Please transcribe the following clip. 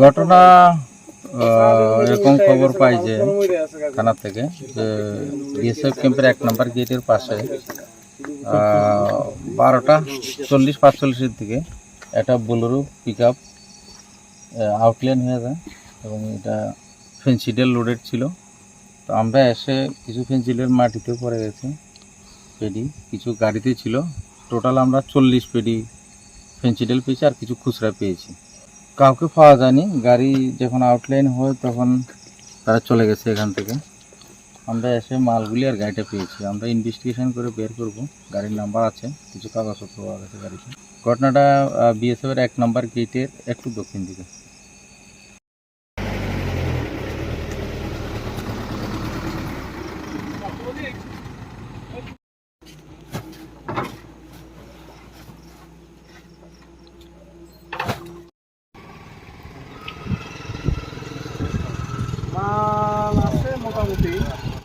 ঘটনা এরকম খবর পাই যে থানা থেকে, যে বিএসএফ ক্যাম্পের এক নম্বর গেটের পাশে বারোটা চল্লিশ, পাঁচচল্লিশের দিকে একটা বোলেরো পিক আপ আউটলাইন হয়ে যায় এবং এটা ফেন্সিডেল লোডেড ছিল। তো আমরা এসে কিছু ফেন্সিডেল মাটিতেও পড়ে গেছে। পেডি কিছু গাড়িতে ছিল। টোটাল আমরা চল্লিশ পেডি ফেন্সিডেল পেয়েছি আর কিছু খুচরা পেয়েছি। কাউকে পাওয়া যায়নি। গাড়ি যখন আউটলাইন হয় তখন তারা চলে গেছে এখান থেকে। আমরা এসে মালগুলি আর গাড়িটা পেয়েছি। আমরা ইনভেস্টিগেশন করে বের করব। গাড়ির নাম্বার আছে। কিছু কাগজপত্র পাওয়া গেছে গাড়িতে। ঘটনাটা বিএসএফ এর এক নম্বর গেটের একটু দক্ষিণ দিকে। মাল আছে মোটামুটি।